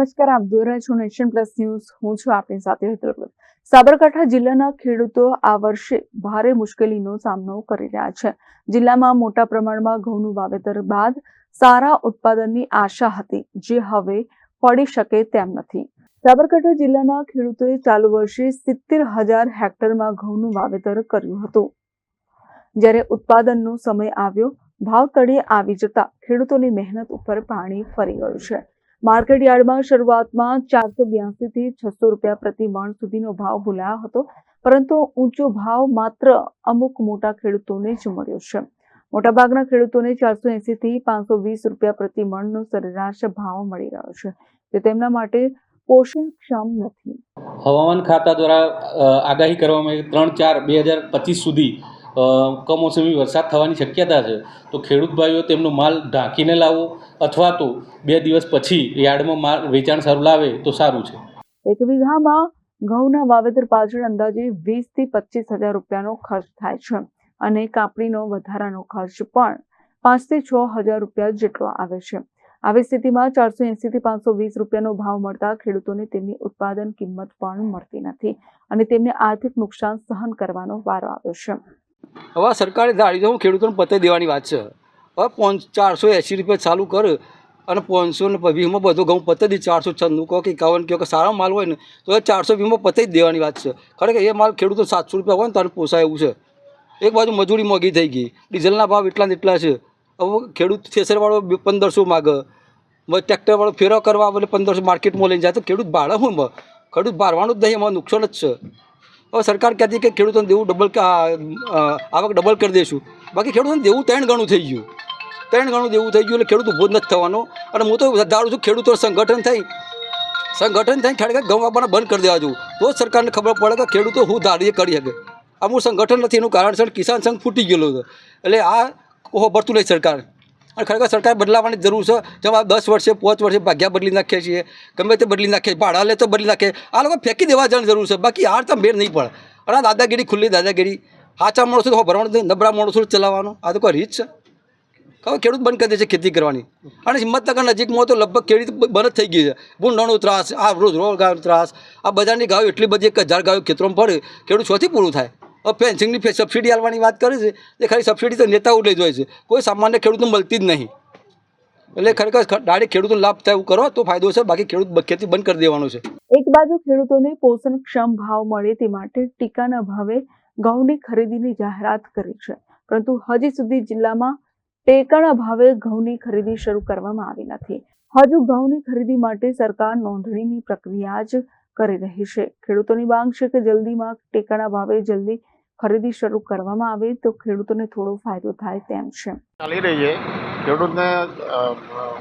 નમસ્કાર, આપ જોઈ રહ્યા છો નેશન પ્લસ ન્યૂઝ. હું છું આપની સાથે હેતલ. સાબરકાંઠા જિલ્લાના ખેડૂતો આ વર્ષે ભારે મુશ્કેલીનો સામનો કરી રહ્યા છે. જિલ્લામાં મોટા પ્રમાણમાં ઘઉંનું વાવેતર બાદ સારા ઉત્પાદનની આશા હતી, જે હવે પડી શકે તેમ નથી. સાબરકાંઠા જિલ્લાના ખેડૂતોએ ચાલુ વર્ષે સિત્તેર હજાર હેક્ટરમાં ઘઉંનું વાવેતર કર્યું હતું. જ્યારે ઉત્પાદનનો સમય આવ્યો, ભાવ તળિયે આવી જતા ખેડૂતોની મહેનત ઉપર પાણી ફરી ગયું છે. માર્કેટ યાર્ડમાં શરૂઆતમાં ચારસો બ્યાસી થી છસો રૂપિયા પ્રતિ મણ સુધીનો ભાવ બોલાયો હતો. પરંતુ ઊંચો ભાવ માત્ર અમુક મોટા ખેડૂતોને જ મળ્યો છે. મોટાભાગના ખેડૂતોને ચારસો એસી થી પાંચસો વીસ રૂપિયા પ્રતિ મણનો સરેરાશ ભાવ મળી રહ્યો છે તે તેમના માટે પોષણક્ષમ નથી. હવામાન ખાતા દ્વારા આગાહી કરવામાં આવી ત્રણ ચાર બે હજાર પચીસ સુધી કમોસમી વરસાદ થવાની શક્યતા છે. તો ખેડૂત ભાઈઓ, તેમનો માલ ઢાંકીને લાવો અથવા તો બે દિવસ પછી યાર્ડમાં માલ વેચાણ સારું લાવે તો સારું છે. એક વીઘામાં ઘઉંના વાવેતર પાછળ અંદાજે વીસથી પચીસ હજાર રૂપિયાનો ખર્ચ થાય છે અને કાપણીનો વધારાનો ખર્ચ પણ પાંચથી છ હજાર રૂપિયા જેટલો આવે છે. આવી સ્થિતિમાં ચારસો એંસીથી પાંચસો વીસ રૂપિયાનો ભાવ મળતા ખેડૂતોને તેમની ઉત્પાદન કિંમત પણ મળતી નથી અને તેમને આર્થિક નુકસાન સહન કરવાનો વારો આવ્યો છે. હવે સરકારે ધારી હું ખેડૂતોને પતાવી દેવાની વાત છે. હવે પાંચ ચારસો એંસી રૂપિયા ચાલુ કર અને પાંચસો ને વીસમાં બધો ઘઉં પતાવી દે, ચારસો છન્નું કહો કે એકાવન કહો કે સારો માલ હોય ને, તો એ ચારસો વીસમાં પતાવી જ દેવાની વાત છે. ખરેખર એ માલ ખેડૂતો સાતસો રૂપિયા હોય ને, તારે પોસાય એવું છે. એક બાજુ મજૂરી મોંઘી થઈ ગઈ, ડીઝલના ભાવ એટલા ને એટલા છે. હવે ખેડૂત થેસરવાળો પંદરસો માગે ટ્રેક્ટરવાળો ફેરો કરવા એટલે પંદરસો માર્કેટમાં લઈને જાય તો ખેડૂત ભાડે હું? ખેડૂત ભારવાનું જ નહીં, એમાં નુકસાન જ છે. હવે સરકાર કહેતી કે ખેડૂતોને દેવું ડબલ આવક ડબલ કરી દઈશું. બાકી ખેડૂતોને દેવું ત્રણ ગણું થઈ ગયું. ત્રણ ગણું દેવું થઈ ગયું એટલે ખેડૂત ઊભો જ નથી થવાનો. અને હું તો ધારું છું ખેડૂતો સંગઠન થઈ સંગઠન થઈ ખેડૂત ઘઉં આપવાના બંધ કરી દેવા જોઈએ તો જ સરકારને ખબર પડે કે ખેડૂતો હું ધારીએ કરી શકે. અમુક સંગઠન નથી, એનું કારણ છે કિસાન સંઘ ફૂટી ગયેલો છે. એટલે આ કોહો ભરતું નહીં સરકાર. અને ખરેખર સરકાર બદલાવાની જરૂર છે. જેમ દસ વર્ષે, પાંચ વર્ષે ભાગ્યા બદલી નાખીએ છીએ ગમે તે બદલી નાખીએ ભાડા લે તો બદલી નાખે. આ લોકો ફેંકી દેવા જવાની જરૂર છે. બાકી હાર તો મેળ નહીં પડે. અને દાદાગીરી, ખુલ્લી દાદાગીરી. સાચા માણસો તો ભરવાનું નબળા માણસો ચલાવવાનો. આ તો કોઈ રીત છે? હવે ખેડૂત બંધ કરી દે છે ખેતી કરવાની. અને હિંમતનગર નજીકમાં તો લગભગ ખેડૂત બંધ થઈ ગઈ છે. ભૂંડનો ત્રાસ, આ રોજ રોજ ગાયનો ત્રાસ. આ બજારની ગાયો એટલી બધી એક હજાર ગાયો ખેતરોમાં પડે, ખેડૂત શોથી પૂરું થાય. ફેન્સિંગની સબસિડી આપવાની વાત કરે છે એ ખાલી સબસિડી તો નેતાઓ લઈ જાય છે. કોઈ સામાન્ય ખેડૂતને મળતી જ નહીં. એટલે ખરેખર ડાયરેક્ટ ખેડૂતોને લાભ થાય એવું કરો, તો ફાયદો છે, બાકી ખેડૂત ખેતી બંધ કરી દેવાનો છે. એક બાજુ ખેડૂતોને પોષણક્ષમ ભાવ મળે તે માટે ટીકાના ભાવે ઘઉંની ખરીદીની જાહેરાત કરી છે. પરંતુ હજી સુધી જિલ્લામાં ટેકાના ભાવે ઘઉંની ખરીદી શરૂ કરવામાં આવી નથી. હજુ ઘઉંની ખરીદી માટે સરકાર નોંધણીની પ્રક્રિયા જ કરી રહી છે. ખેડૂતોની માંગ છે કે જલ્દીમાં ટેકાના ભાવે જલ્દી ખરીદી શરૂ કરવામાં આવે તો ખેડૂતોને થોડો ફાયદો થાય તેમ છે. ચાલી રહી છે. ખેડૂતને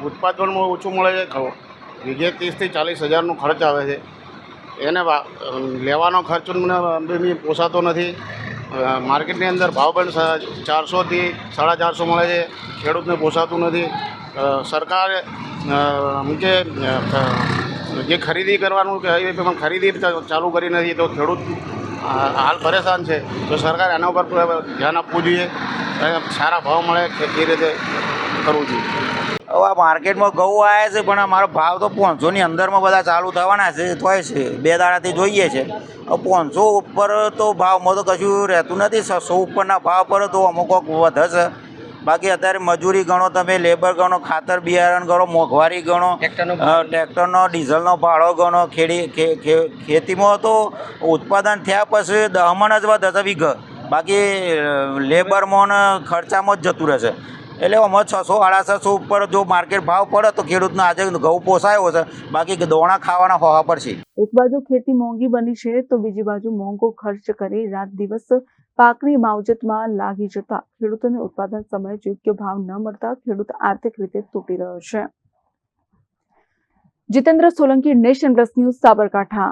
ઉત્પાદનમાં ઓછું મળે છે વીઘે ત્રીસથી ચાલીસ હજારનો ખર્ચ આવે છે. એને લેવાનો ખર્ચ મને પોસાતો નથી. માર્કેટની અંદર ભાવ પણ ચારસોથી સાડા ચારસો મળે છે. ખેડૂતને પોસાતું નથી. સરકાર જે જે ખરીદી કરવાનું કે એ પણ ખરીદી ચાલુ કરી નથી તો ખેડૂત હાલ પરેશાન છે. તો સરકાર એના ઉપર ધ્યાન આપવું જોઈએ? સારા ભાવ મળે કે એ રીતે કરવું જોઈએ? હવે આ માર્કેટમાં ઘઉં આવ્યા છે, પણ અમારો ભાવ તો પાંચસોની અંદરમાં બધા ચાલુ થવાના છે, તોય છે. બે દાડાથી જોઈએ છે. પાંચસો ઉપર તો ભાવમાં તો કશું રહેતું નથી. છસો ઉપરના ભાવ પર તો અમુક વધે છે બાકી અત્યારે મજૂરી ગણો તમે લેબર ગણો ખાતર બિયારણ ગણો મોંઘવારી ગણો ટ્રેક્ટરનો ડીઝલનો ભાડો ગણો ખેડી ખેતીમાં તો ઉત્પાદન થયા પછી દહમણ જ વધે છે વીઘ. બાકી લેબરમાં ખર્ચામાં જ જતું રહેશે એટલે આમાં છસો સાડા ઉપર જો માર્કેટ ભાવ પડે તો ખેડૂતને આજે ઘઉં પોસાયો છે બાકી દોણા ખાવાના હોવા પડશે એક બાજુ ખેતી મોંઘી બની છે તો બીજી બાજુ મોંઘો ખર્ચ કરી રાત દિવસ પાકની માવજતમાં લાગી જતા ખેડૂતોને ઉત્પાદન સમયે યોગ્ય ભાવ ન મળતા ખેડૂત આર્થિક રીતે તૂટી રહ્યો છે. Jitendra Solanki nation plus news Sabarkantha.